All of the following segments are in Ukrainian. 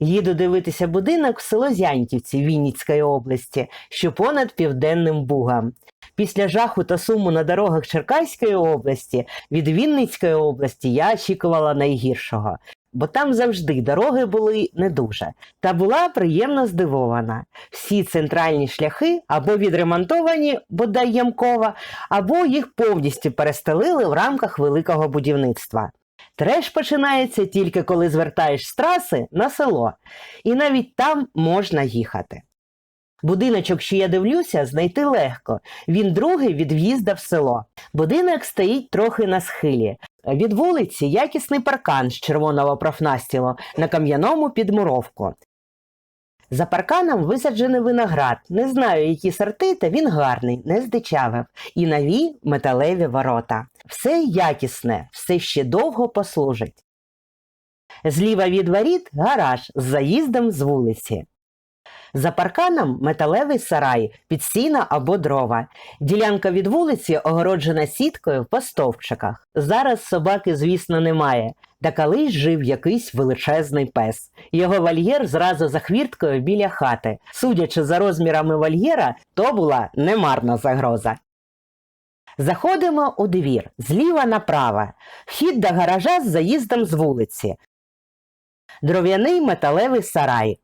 Їду дивитися будинок в село Зяньківці Вінницької області, що понад Південним Бугом. Після жаху та суму на дорогах Черкаської області від Вінницької області я очікувала найгіршого, бо там завжди дороги були не дуже. Та була приємно здивована. Всі центральні шляхи або відремонтовані, бодай ямково, або їх повністю перестелили в рамках великого будівництва. Треш починається тільки коли звертаєш з траси на село, і навіть там можна їхати. Будиночок, що я дивлюся, знайти легко. Він другий від в'їзда в село. Будинок стоїть трохи на схилі. Від вулиці якісний паркан з червоного профнастілу на кам'яному підмуровку. За парканом висаджений виноград. Не знаю, які сорти, та він гарний, не здичавив. І нові металеві ворота. Все якісне, все ще довго послужить. Зліва від воріт гараж з заїздом з вулиці. За парканом металевий сарай, під сіна або дрова. Ділянка від вулиці огороджена сіткою по стовпчиках. Зараз собаки, звісно, немає. Та колись жив якийсь величезний пес. Його вольєр зразу за хвірткою біля хати. Судячи за розмірами вольєра, то була немарна загроза. Заходимо у двір зліва направо. Вхід до гаража з заїздом з вулиці. Дров'яний металевий сарай.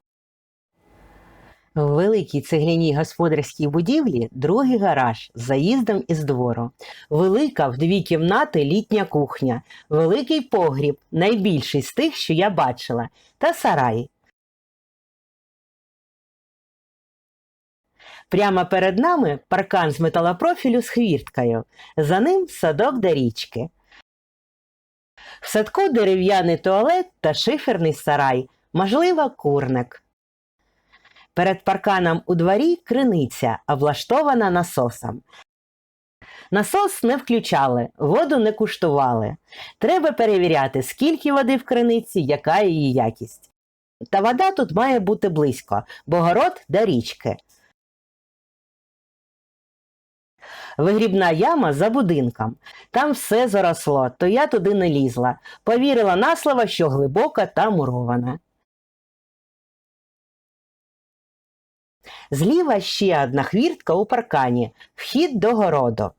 В великій цегляній господарській будівлі другий гараж з заїздом із двору. Велика в дві кімнати літня кухня, великий погріб, найбільший з тих, що я бачила, та сарай. Прямо перед нами паркан з металопрофілю з хвірткою, за ним садок до річки. В садку дерев'яний туалет та шиферний сарай, можливо, курник. Перед парканом у дворі криниця, облаштована насосом. Насос не включали, воду не куштували. Треба перевіряти, скільки води в криниці, яка її якість. Та вода тут має бути близько, бо город до річки. Вигрібна яма за будинком. Там все заросло, то я туди не лізла. Повірила на слово, що глибока та мурована. Зліва ще одна хвіртка у паркані, вхід до городу.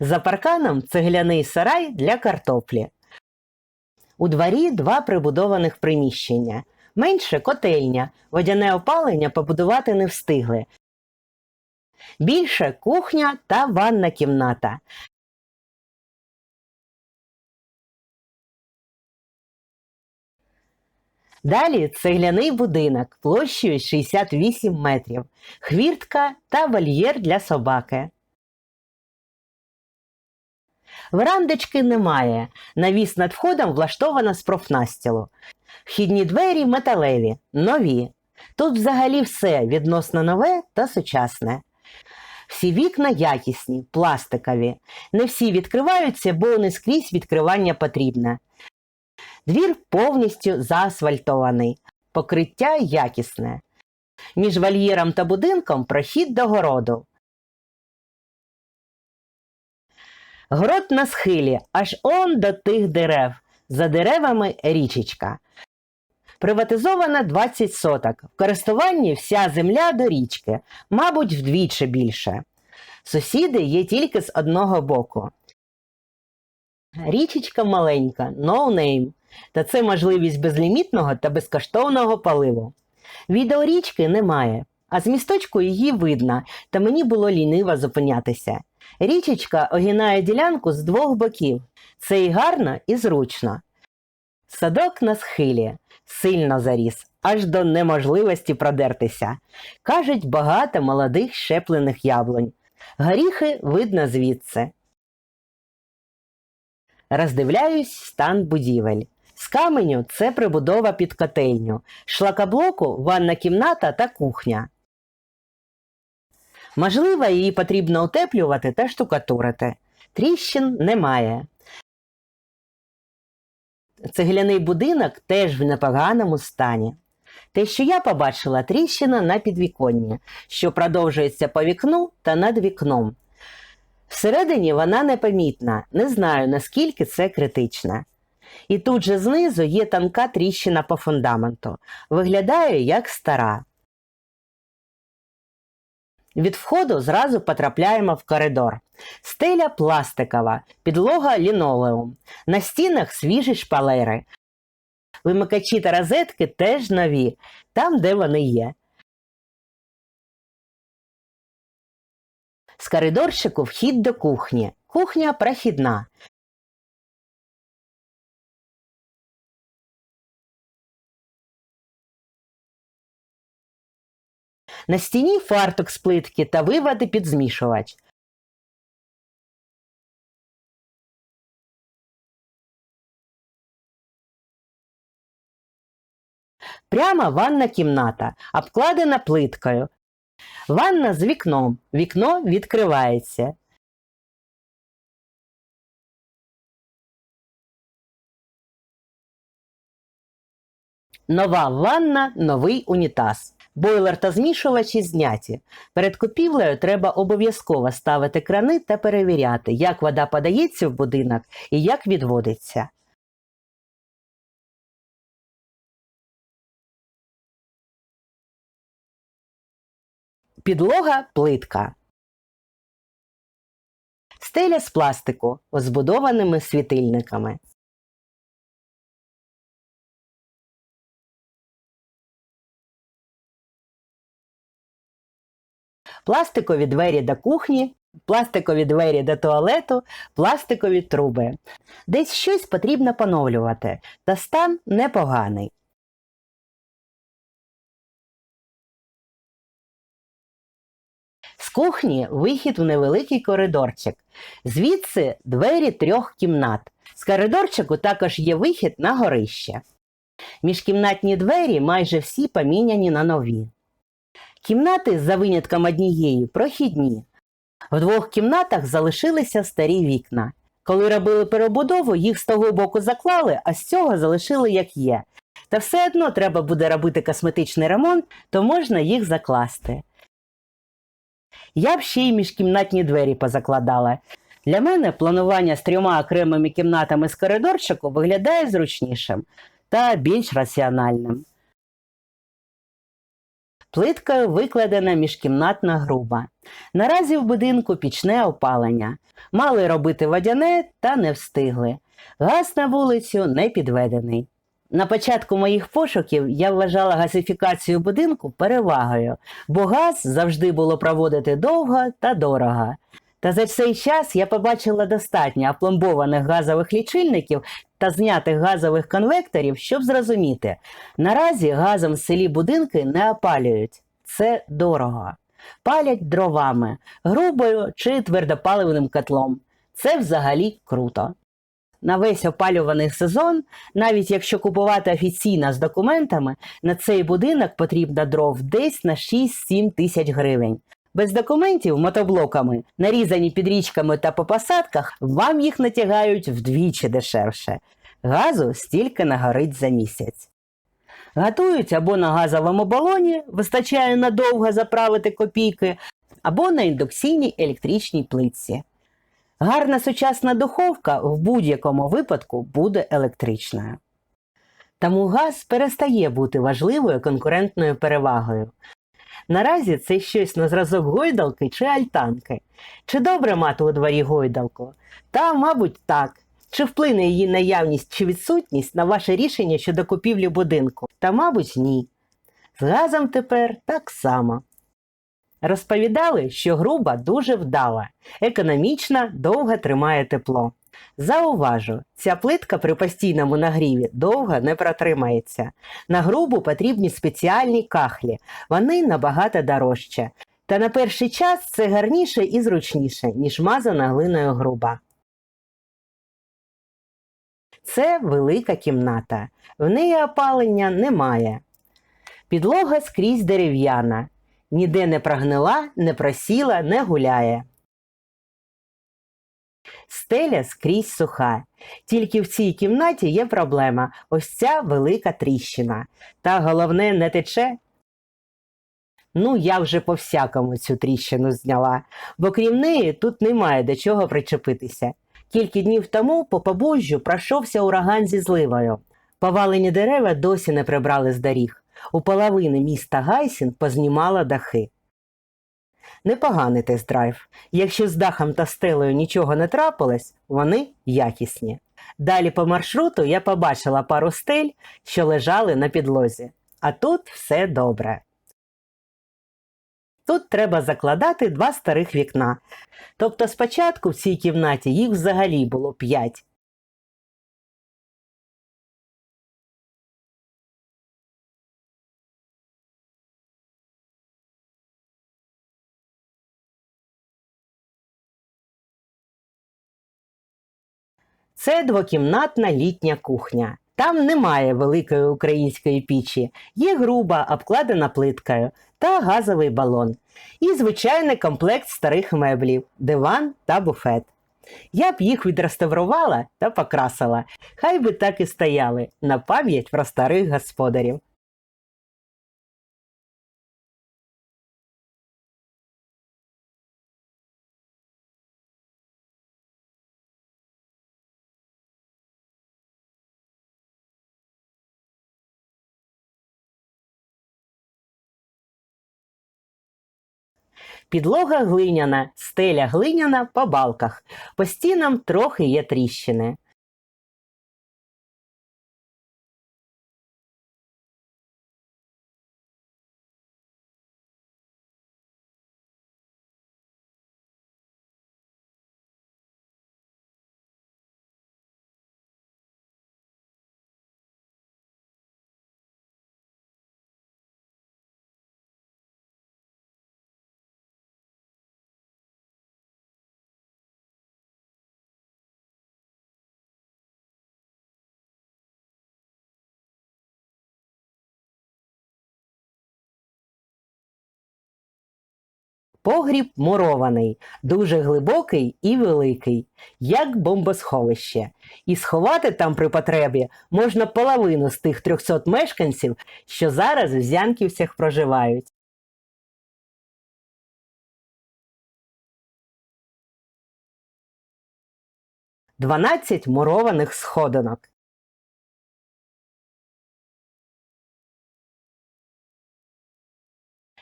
За парканом цегляний сарай для картоплі. У дворі два прибудованих приміщення. Менше котельня, водяне опалення побудувати не встигли. Більше кухня та ванна кімната. Далі цегляний будинок площею 68 метрів, хвіртка та вольєр для собаки. Верандочки немає. Навіс над входом влаштовано з профнастілу. Вхідні двері металеві, нові. Тут взагалі все відносно нове та сучасне. Всі вікна якісні, пластикові. Не всі відкриваються, бо не скрізь відкривання потрібне. Двір повністю заасфальтований, покриття якісне. Між вольєром та будинком прохід до городу. Город на схилі, аж он до тих дерев. За деревами річечка. Приватизована 20 соток. В користуванні вся земля до річки, мабуть, вдвічі більше. Сусіди є тільки з одного боку. Річечка маленька, no name. Та це можливість безлімітного та безкоштовного паливу. Відео річки немає, а з місточку її видно, та мені було ліниво зупинятися. Річечка огинає ділянку з двох боків. Це і гарно, і зручно. Садок на схилі, сильно заріс, аж до неможливості продертися. Кажуть, багато молодих щеплених яблунь. Горіхи видно звідси. Роздивляюсь стан будівель. З каменю це прибудова під котельню, шлакоблоку ванна кімната та кухня. Можливо, її потрібно утеплювати та штукатурити. Тріщин немає. Цегляний будинок теж в непоганому стані. Те, що я побачила, тріщина на підвіконні, що продовжується по вікну та над вікном. Всередині вона непомітна, не знаю наскільки це критично. І тут же знизу є тонка тріщина по фундаменту. Виглядає як стара. Від входу зразу потрапляємо в коридор. Стеля пластикова, підлога лінолеум. На стінах свіжі шпалери. Вимикачі та розетки теж нові, там, де вони є. З коридорчику вхід до кухні. Кухня прохідна. На стіні фартук з плитки та виводи під змішувач. Прямо ванна кімната, обкладена плиткою. Ванна з вікном. Вікно відкривається. Нова ванна, новий унітаз. Бойлер та змішувачі зняті. Перед купівлею треба обов'язково ставити крани та перевіряти, як вода подається в будинок і як відводиться. Підлога плитка. Стеля з пластику, збудованими світильниками. Пластикові двері до кухні, пластикові двері до туалету, пластикові труби. Десь щось потрібно поновлювати, та стан непоганий. З кухні вихід в невеликий коридорчик. Звідси двері трьох кімнат. З коридорчику також є вихід на горище. Міжкімнатні двері майже всі поміняні на нові. Кімнати, за винятком однієї, прохідні. В двох кімнатах залишилися старі вікна. Коли робили перебудову, їх з того боку заклали, а з цього залишили як є. Та все одно треба буде робити косметичний ремонт, то можна їх закласти. Я б ще й міжкімнатні двері позакладала. Для мене планування з трьома окремими кімнатами з коридорчику виглядає зручнішим та більш раціональним. Плиткою викладена міжкімнатна груба. Наразі в будинку пічне опалення. Мали робити водяне та не встигли. Газ на вулицю не підведений. На початку моїх пошуків я вважала газифікацію будинку перевагою, бо газ завжди було проводити довго та дорого. Та за цей час я побачила достатньо опломбованих газових лічильників та знятих газових конвекторів, щоб зрозуміти, наразі газом в селі будинки не опалюють. Це дорого. Палять дровами, грубою чи твердопаливним котлом. Це взагалі круто. На весь опалюваний сезон, навіть якщо купувати офіційно з документами, на цей будинок потрібно дров десь на 6-7 тисяч гривень. Без документів мотоблоками, нарізані під річками та по посадках, вам їх натягають вдвічі дешевше. Газу стільки нагорить за місяць. Готують або на газовому балоні, вистачає надовго заправити копійки, або на індукційній електричній плитці. Гарна сучасна духовка в будь-якому випадку буде електричною. Тому газ перестає бути важливою конкурентною перевагою. Наразі це щось на зразок гойдалки чи альтанки. Чи добре мати у дворі гойдалку? Та, мабуть, так. Чи вплине її наявність чи відсутність на ваше рішення щодо купівлі будинку? Та, мабуть, ні. З газом тепер так само. Розповідали, що груба дуже вдала, економічна, довго тримає тепло. Зауважу, ця плитка при постійному нагріві довго не протримається. На грубу потрібні спеціальні кахлі, вони набагато дорожче. Та на перший час це гарніше і зручніше, ніж мазана глиною груба. Це велика кімната. В неї опалення немає. Підлога скрізь дерев'яна. Ніде не прогнила, не просіла, не гуляє. Стеля скрізь суха. Тільки в цій кімнаті є проблема ось ця велика тріщина. Та головне не тече. Ну, я вже по всякому цю тріщину зняла, бо крім неї тут немає до чого причепитися. Кілька днів тому по побужжю пройшовся ураган зі зливою. Повалені дерева досі не прибрали з доріг. У половини міста Гайсін познімало дахи. Непоганий тест-драйв. Якщо з дахом та стелею нічого не трапилось, вони якісні. Далі по маршруту я побачила пару стель, що лежали на підлозі. А тут все добре. Тут треба закладати два старих вікна. Тобто спочатку в цій кімнаті їх взагалі було п'ять. Це двокімнатна літня кухня. Там немає великої української пічі, є груба, обкладена плиткою та газовий балон. І звичайний комплект старих меблів, диван та буфет. Я б їх відреставрувала та покрасила, хай би так і стояли на пам'ять про старих господарів. Підлога глиняна, стеля глиняна по балках. По стінам трохи є тріщини. Погріб мурований, дуже глибокий і великий, як бомбосховище. І сховати там при потребі можна половину з тих 300 мешканців, що зараз в Зянківцях проживають. Дванадцять мурованих сходинок.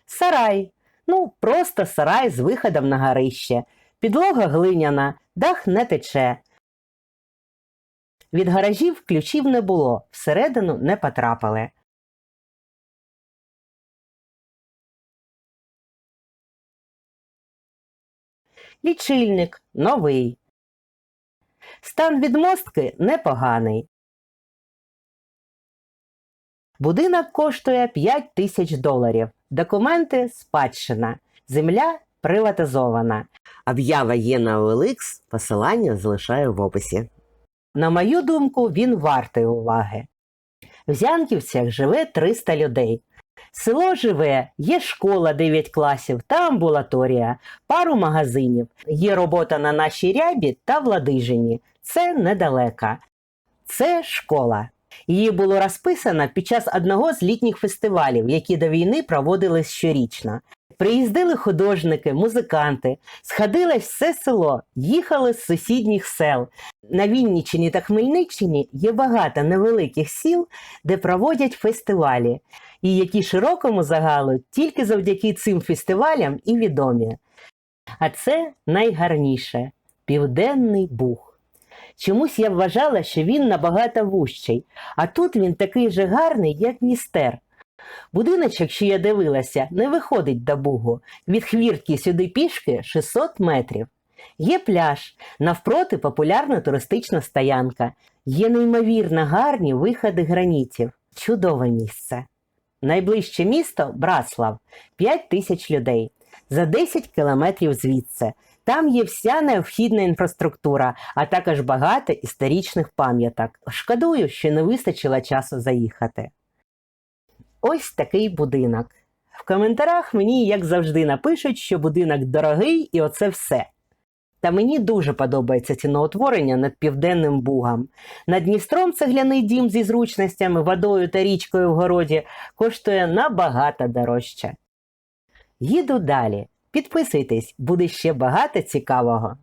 Сарай. Ну, просто сарай з виходом на горище. Підлога глиняна, дах не тече. Від гаражів ключів не було, всередину не потрапили. Лічильник новий. Стан відмостки непоганий. Будинок коштує 5 тисяч доларів. Документи спадщина. Земля приватизована. Об'ява є на OLX, посилання залишаю в описі. На мою думку, він вартий уваги. В Зянківцях живе 300 людей. Село живе, є школа 9 класів та амбулаторія, пару магазинів, є робота на нашій рябі та Владижині. Це недалеко. Це школа. Її було розписано під час одного з літніх фестивалів, які до війни проводились щорічно. Приїздили художники, музиканти, сходилось все село, їхали з сусідніх сел. На Вінниччині та Хмельниччині є багато невеликих сіл, де проводять фестивалі, і які широкому загалу тільки завдяки цим фестивалям і відомі. А це найгарніше Південний Буг. Чомусь я вважала, що він набагато вущий, а тут він такий же гарний, як Дністер. Будиночок, що я дивилася, не виходить до Бугу. Від хвіртки сюди пішки 600 метрів. Є пляж, навпроти популярна туристична стоянка, є неймовірно гарні виходи гранітів. Чудове місце. Найближче місто Браслав 5 тисяч людей. За 10 кілометрів звідси. Там є вся необхідна інфраструктура, а також багато історичних пам'яток. Шкодую, що не вистачило часу заїхати. Ось такий будинок. В коментарях мені, як завжди, напишуть, що будинок дорогий і оце все. Та мені дуже подобається ціноутворення над Південним Бугом. Над Дністром цегляний дім зі зручностями, водою та річкою в городі коштує набагато дорожче. Їду далі. Підписуйтесь, буде ще багато цікавого.